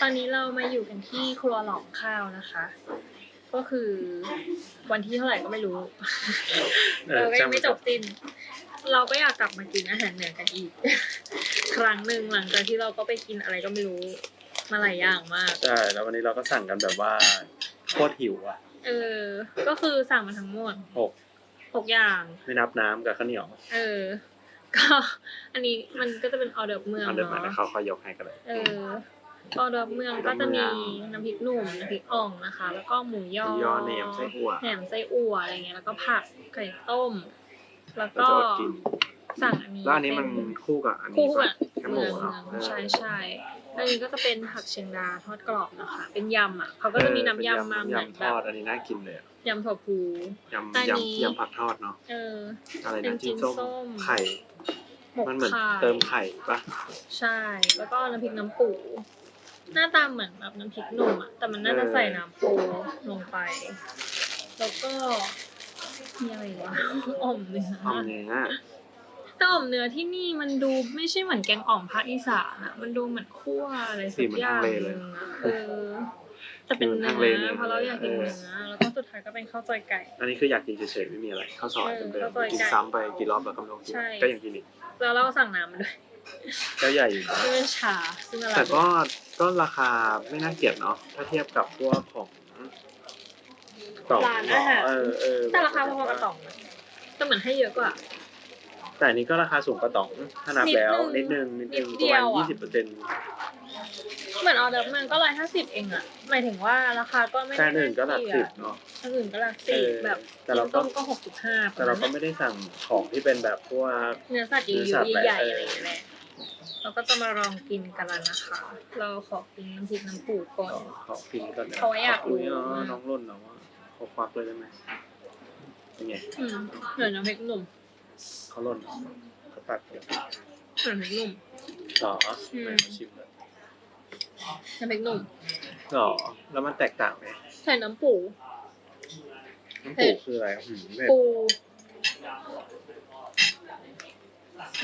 ตอนนี้เรามาอยู่กันที่ครัวหลอมข้าวนะคะ ก็คือวันที่เท่าไหร่ก็ไม่รู้เออเราก็ยังจำไม่จบสิ้นเราก็อยากกลับมากินอาหารเหนือกันอีก ครั้งหนึ่งหลังจากที่เราก็ไปกินอะไรก็ไม่รู้มาหลายอย่างมากใช่แล้ววันนี้เราก็สั่งกันแบบว่าโคตรหิวอะ เออ ก็คือสั่งมาทั้งหมดหกหกอย่างไม่นับน้ำกับข้าวเหนียว เออ ก็ อันนี้มันก็จะเป็นออเดอร์เมืองเอาเดินมาเนาะแล้วเขาเขายกให้กันเลย เออ ออเดอร์เมืองก็จะมีน้ำพริกหนุ่มน้ำพริกอ่องนะคะ แล้วก็หมูยอยอแหนมไส้อั่ว แหนมไส้อั่วอะไรเงี้ยแล้วก็ผักไข่ต้ม แล้วเราก็จะอดกิน สั่งอันนี้แล้วอันนี้มันเป็ คู่กับอันคู่นี้กับแคบหมูเมืองเนาะเมืองใช่ใช่อันนี้ก็จะเป็นผักเชียงดาทอดกรอบนะคะ เป็นยำอะเขาก็จะมีน้ำยำมาเหมือนยำทแบอบดอันนี้น่ากินเลยอะยำถั่วพูยำอันนี้ ยำยำผักทอดเนาะเออ อะไรเป็นะนจิ้มจิ้มส้ส้มมไข่ หมกมันเหมือนไข่เติมไข่ปะใช่ แล้วก็น้ำพริกน้ำปู หน้าตาเหมือนแบบน้ำพริกหนุ่มอะแต่มันน่าจะใส่น้ำปูลงไป แล้วก็มีอะไรอีกวะ อ่อมเนื้อหอมเนื้อแต่อ่อมเนื้อที่นี่มันดูไม่ใช่เหมือนแกงอ่อมภาคอีสานอะมันดูเหมือนคั่วอะไรสักอย่างหนึงอะเออแต่เป็นเนื้อเพราะเราอยากกินเนื้อแล้วก็สุดท้ายก็เป็นข้าวซอยไก่ อันนี้คืออยากกินเฉยๆไม่มีอะไรข้าวซอยเออเดิมข้าวซอยๆกินไก่ซ้ำไปกี่รอบแล้วก็ไม่ต้องกินใช่ก็ยังกินอีกแล้วเราก็สั่งน้ำมาด้วย ก็ใหญ่อยู่นะที่เป็นชาซึ่งอร่อยแต่ก็ก็ราคาไม่น่าเกลียดเนาะถ้าเทียบกับพวกของต่องร้านอาหารเออเออแต่ราคาพอๆกับต่องนะแต่เหมือนให้เยอะกว่า แต่อันนี้ก็ราคาสูงกว่าต่องถ้านับแล้วนินิดดนึนึงงนิดนึงนิดปเดีระยมาวณอะยี่สิบเปอร์เซ็นต์เหมือนออเดอร์มันก็ร้อยห้าสิบเองอะหมายถึงว่าราคาก็ไม่แค่ได้หนึ่งก็หลักสิบอะเนาะอันอื่นก็หลักเอสิบอแบบแต่เราก็ต้มก็หกสิบห้าแต่เราก็ไม่ได้สั่งของที่เป็นแบบพวกเนื้อสัตว์เนื้อเยสัอะตว์ๆใหญ่แบบๆอะไรอย่างเงี้ยแหละ เราก็จะมาลองกินกันแล้วนะคะ เราขอกินน้ำพริกน้ำปูก่อน ขอกินก่อนนะเพราะว่าอยากรู้ขคุเนาะน้องรุ่นเนาะว่าเขาควักเลยได้ไหมเป็นไงอืมเหมือนน้ำพริกหนุ่มเขาล่นเขาตัดเลยเหมือนน้ำพริกหนุ่ม หรออืม ไหนมาชิมเลยน้ำพริกหนุ่มหรอแล้วมันแตกต่างไหมใส่น้ำปู น้ำเผ็ปูดคืออะไรหืมเผ็ดปู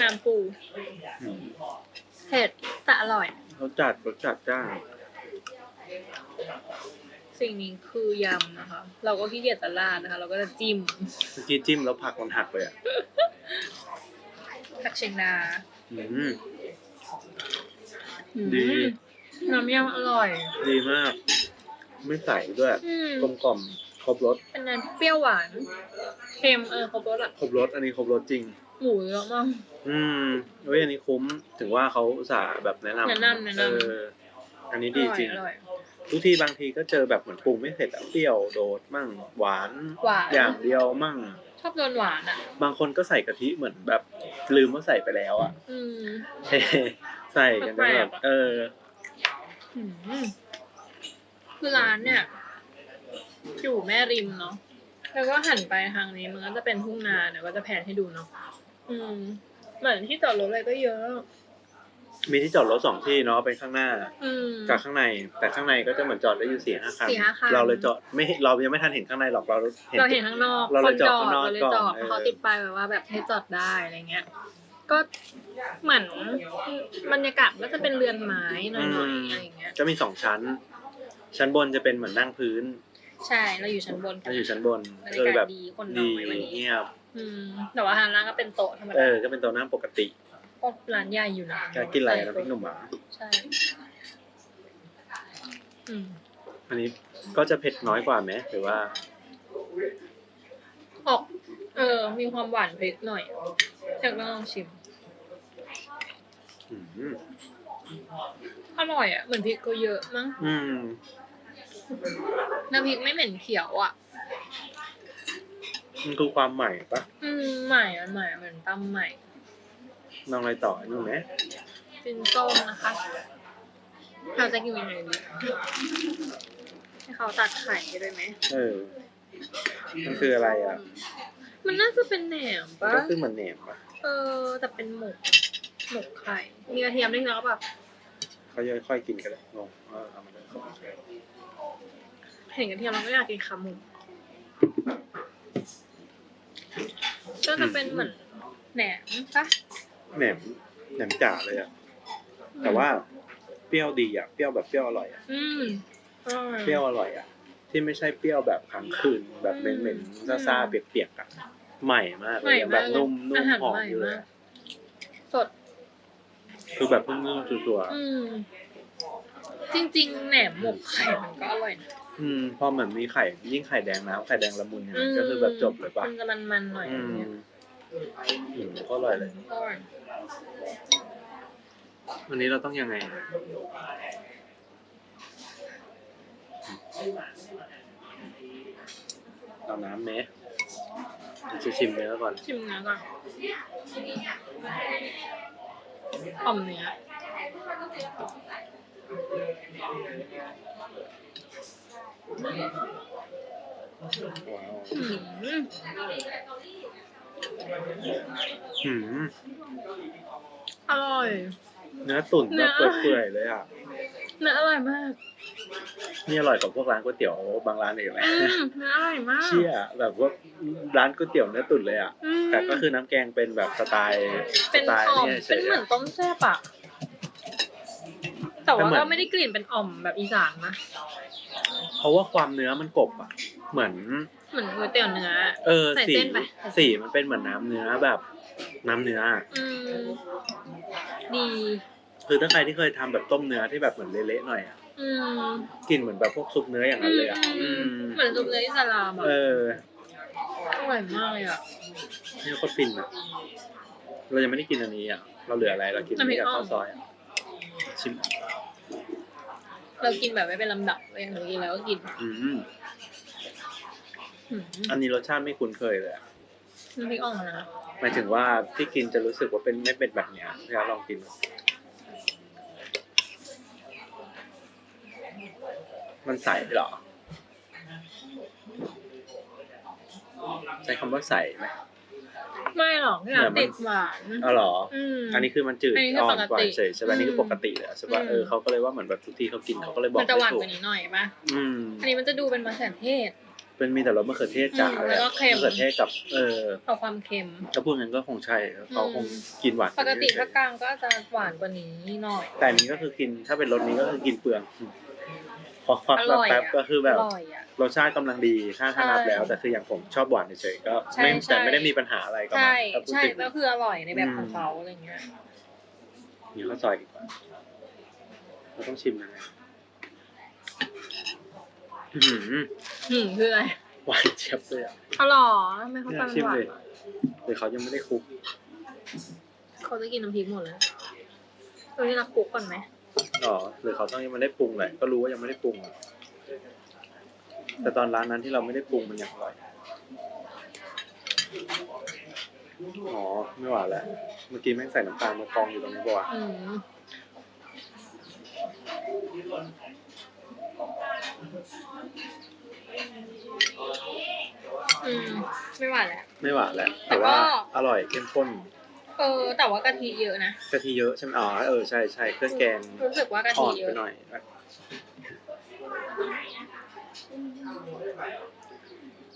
น้ำปูหืมเผ็ดแต่อร่อย รสจัดรสจัดจ้านสิ่งนี้คือยำนะคะ เราก็ขี้เกียจจะราดนะคะ เราก็จะจิ้มเมื่อกี้จิ้มแล้วผักมันหักเลยอะผักเชียงดาอืม อืมดี น้ำยำอร่อย ดีมาก ไม่ใส่ด้วยอืมกลมกล่อมครบรสเป็นน้ำเปรี้ยวหวานเค็มเออครบรสอะครบรสอันนี้ครบรสจริง หมูเยอะมาก อืมเฮ้ยอันนี้คุ้มถึงว่าเขาอุตส่าห์แบบแนะนำแนะนำแนะนำ เอออันนี้ดีจริงอร่อย ทุกทีบางทีก็เจอแบบเหมือนปรุงไม่เสร็จอะเปรี้ยวโดดมั่งหวานหวาน อย่างเดียวมั่งชอบโดนหวานอะบางคนก็ใส่กะทิเหมือนแบบลืมว่าใส่ไปแล้วอะอืม เฮ้ใส่กันจนแบบแปลกๆอะ เออ อืมคือร้านเนี่ย อยู่แม่ริมเนาะแล้วก็หันไปทางนี้มันก็จะเป็นทุ่งนาเดี๋ยวก็จะแผนให้ดูเนาะ อืมเหมือนที่จอดรถอะไรก็เยอะ มีที่จอดรถสองที่เนาะเป็นข้างหน้าอืม กับข้างใน แต่ข้างในก็จะเหมือนจอดได้อยู่สี่ห้าคันสี่ห้าคัน เราเลยจอดไม่เรายังไม่ทันเห็นข้างในหรอกเราเห็นเราเห็นข้างนอกเราคเลยนจจออดดข้างนอกเราเลยจอดก่อนเพราะเขาเออติดป้ายไว้ว่าแบบให้จอดได้อะไรเงี้ย ก็เหมือนบรรยากาศก็จะเป็นเรือนไม้หน่อยๆอะไรเงี้ย จะมีสองชั้น ชั้นบนจะเป็นเหมือนนั่งพื้น ใช่เราอยู่ชั้นบนกัเรานอยู่ชั้นบนบรรก็ยาเลยกาแบศบดีคนน้ดีอยวันนี้เงียบ อืมแต่ว่าทางร้านก็เป็นโต๊ะธรรมเอดาอ ก็เป็นโตัวนั่งปกติก็ร้านใหญ่อยู่นะแกกินอะไรนะพี่หนุ่มหมาใช่อืมอันนี้ก็จะเผ็ดน้อยกว่าไหมหรือว่า ออก เออ มีความหวานพริกหน่อยอยากลองชิม อืมอร่อยอะเหมือนพริกก็เยอะมั้ง อืม น้ำพริกไม่เหม็นเขียวอะ มันคือความใหม่ปะอืมใหม่อะใหม่เหมือนตำใหม่ลองอะไรต่ออันนู่นไหมจินส้มนะคะเราจะกินยังไงดีให้เขาตัดไข่ให้ด้วยไหมเออ มันคืออะไรอะ มันน่าจะเป็นแหนมปะก็คือเหมือนแหนมปะเออ แต่เป็นหมก หมกไข่ มีกระเทียมด้วยแล้วแบบเขาจะค่อยๆกินกันเลยงงเออเอามาเลย เห็นกระเทียมเราก็อยากกินขาหมูก็จะเป็นเหมือนแหนมปะแหนมแหนมจ่าเลยอะแต่ว่าเปรี้ยวดีอะเปรี้ยวแบบเปรี้ยวอร่อยอะอืมอร่อยเปรี้ยวอร่อยอะที่ไม่ใช่เปรี้ยวแบบค้างคืนแบบอืมเหม็นๆซ่าๆเปียกๆอะใหม่มากเลใหม่ยอะมากแบบนุ่มนุ่อามหารหอมใหม่อยู่เลยมากอะสด คือแบบเพิ่งนุ่มตัวอืมจริงๆแหนมหมกไข่มันก็อร่อยนะๆ อืมพอเหมือนมีไข่ยิ่งไข่แดงน้ำไข่แดงละมุนเนี่ยก็คือแบบจบเลยปะมันจะมันๆหน่อยอือะไรมเงี้ยอืมก็อร่อยเลยอร่อยวันนี้เราต้องยังไง เอาน้ำไหมเดี๋ยวจะชิมเนื้อก่อน ชิมเนื้อก่อนอ่อมเนื้อ ว้าวอืมหืมอร่อยเนื้อตุ๋นเนื้แบอบเปื่อยๆเลยอะเนื้ออร่อยมากนี่อร่อยกว่าพวกร้านก๋วยเตี๋ยวบางร้านอีกไหมอืมเนื้ออร่อยมาก เชี่ยแบบว่าร้านก๋วยเตี๋ยวเนื้อตุ๋นเลยอะอืม แต่ก็คือน้ำแกงเป็นแบบสไตล์เป็นสไตล์อ่อม เนี่ยเฉเป็นยเหมือนอะต้มแซ่บอะแต่แต่ว่าเหมือนก็ไม่ได้กลิ่นเป็นอ่อมแบบอีสานนะ เพราะว่าความเนื้อมันกรบอะ เหมือน เหมือนก๋วยเตี๋ยวเนื้อ เออใส่สีเส้นไป สีมันเป็นเหมือนน้ำเนื้อแบบ น้ำเนื้ออะอืมดี คือถ้าใครที่เคยทำแบบต้มเนื้อที่แบบเหมือนเละๆหน่อยอะอืมกลินเหมือนแบบพวกซุปเนื้ออย่างนั้นเลยอะ อือืมมเหมือนซุปเนื้ออิสลามอะเอออร่อยมากเลยอะนี่โคตรฟินอะ เรายังไม่ได้กินอันนี้อะ เราเหลืออะไรเรากินอันนี้กับข้าวซอยอะชิม เรากินแบบไม่เป็นลำดับเลยอย่างเรากินแล้วก็กินอืมอืมอันนี้รสชาติไม่คุ้นเคยเลยอะน้ำพริกอ่องนะหมายถึงว่าที่กินจะรู้สึกว่าเป็นไม่เป็นแบบเนี้ยพี่อาร์ตลองกินมันใสเหรอใช้คำว่าใสไหม ไม่หรอกเนี่ยเหมือนมันติดหวานอ๋อเหรออืมอันนี้คือมันจืดอันนี้คืออ่อนกว่าปกติเฉยใช่ไหมอันนี่คือมปกติเลยอะใช่ป่ะอืมเออเขาก็เลยว่าเหมือนแบบทุกที่เขากินเขาก็เลยบอกมันจะหวานไม่ถูกว่านี้หน่อยป่ะอืมอันนี้มันจะดูเป็นมะเขือเทศเป็นมีแต่รสมะเขือเทศจ๋าอืมเลยแล้วก็อะเค็มมะเขือเทศกับ เออเอาความเค็มถ้าพูดงั้นก็คงใช่เขาคงกินหวานปกติเฉภายคกลางก็จะหวานกว่านี้หน่อยๆแต่อันนี้ก็คือกินถ้าเป็นรสนี้ก็คือกินเปลืองพอควักอแบร่บอยแป๊บอะก็คือแบบอร่อยอะ รสชาติกำลังดีถ้าถ้านับใช่แล้ว แต่คืออย่างผมชอบหวานเฉยๆก็ใช่ไม่ใช่แต่ไม่ได้มีปัญหาอะไรกับมัใช่นถ้าพูดใช่ถึงก็คืออร่อยในแบบอืมของเขาอะไรเงี้ยนี่ข้าวซอยดีกว่าเราต้องชิมยังไงอื้อหือหืมคืออะไรหวานเจี๊ยบเลยอะอร่อยทำไมเขาเนี่ยฟันชิมหวานเลยหรือเขายังไม่ได้คลุกเขาจะกินน้ำพริกหมดแล้วตัวนี้เราคลุกก่อนไหมอ๋อหรือเขาต้องยังไม่ได้ปรุงแหละก็รู้ว่ายังไม่ได้ปรุงอะ แต่ตอนร้านนั้นที่เราไม่ได้ปรุงมันยังอร่อยอ๋อไม่หวานแล้วเมื่อกี้แม่งใส่น้ำตาลมากองอยู่ตรงนี้ปะวะอืมอืมไม่หวานแล้วไม่หวานแล้วแต่แต่ว่าก็ อร่อยเข้มข้น เออ แต่ว่ากะทิเยอะนะ กะทิเยอะใช่ไหมอ๋อเออใช่ใช่เครื่องแกงรู้สึกว่ากะอ่ทิอนเยไปอะหน่อย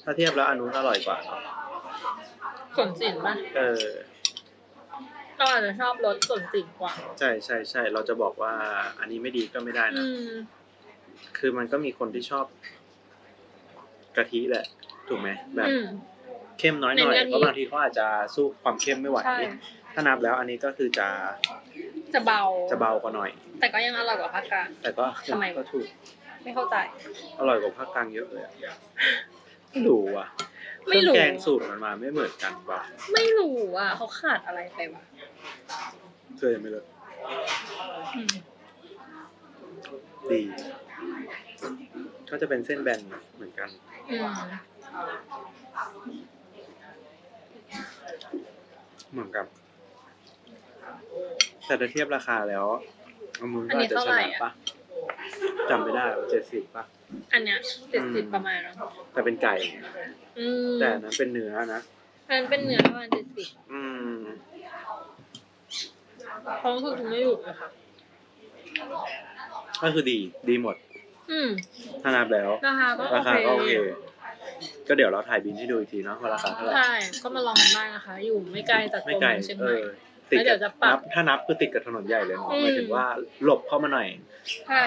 ถ้าเทียบแล้วอันนู้นอร่อยกว่าเนอะส่วนสินป่ะเออเราอาจจะชอบรสส่วนสินกว่า ใช่ใช่ใช่เราจะบอกว่าอันนี้ไม่ดีก็ไม่ได้อืนะมคือมันก็มีคนที่ชอบกะทิแหละ ถูกไหมแบบอืม เข้มน้อยหน่อยเน้นกะทิเพราะบางทีเขาอาจจะสู้ความเข้มไม่ไหวใช่ถ้านับแล้วอันนี้ก็คือจะ จะเบา จะเบากว่าหน่อย แต่ก็ยังอร่อยกว่าภาคกลาง แต่ก็ทำไมก็ถูก ไม่เข้าใจ อร่อยกว่าภาคกลางเยอะเลยอะไม่รู้อะเคไม่รื่องรู้แกงสูตรมันมาไม่เหมือนกันว่ะไม่รู้อะเขาขาดอะไรไปวะเคยไม่เลยอืมดีก็จะเป็นเส้นแบนเหมือนกันอืม เหมือนกับ แต่ถ้าเทียบราคาแล้วอันนู้นอันก็อานี้จจะเท่าชไหร่นะอะปะจำไม่ได้ว่าเจ็ดสิบปะอันเนี้ยเจ็ดสิบอืมประมาณนั้นแต่เป็นไก่อืมแต่อันนั้นเป็นเนื้อนะอันนั้นเป็นเนื้อประมาณเจ็ดสิบอืมเพราะคือคุณไม่หยุดเลยค่ะก็คือดีดีหมด อืมถ้านับแล้ว ราคาก็โอราเคคาก็โอเค ก็เดี๋ยวเราถ่ายบินให้ดูอีกทีเนาะว่าราคาเท่าไหร่ใช่ก็มาลองกันได้นะคะ อยู่ไม่ไกลจากไม่ตัวไกลเมืองเชียงเอใหม่ อติดแล้วเดี๋กัยวจะปรับนับถ้านับคือติดกับถนนใหญ่เลยเนาะอืม หมายถึงว่าหลบเข้ามาหน่อย ใช่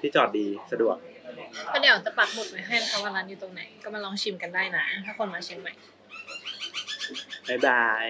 ที่จอดดีสะดวก ก็เดี๋ยวจะปักหมุดไว้ให้นะคะว่าร้านอยู่ตรงไหน ก็มาลองชิมกันได้นะ ถ้าคนมาเชียงใหม่ บ๊ายบาย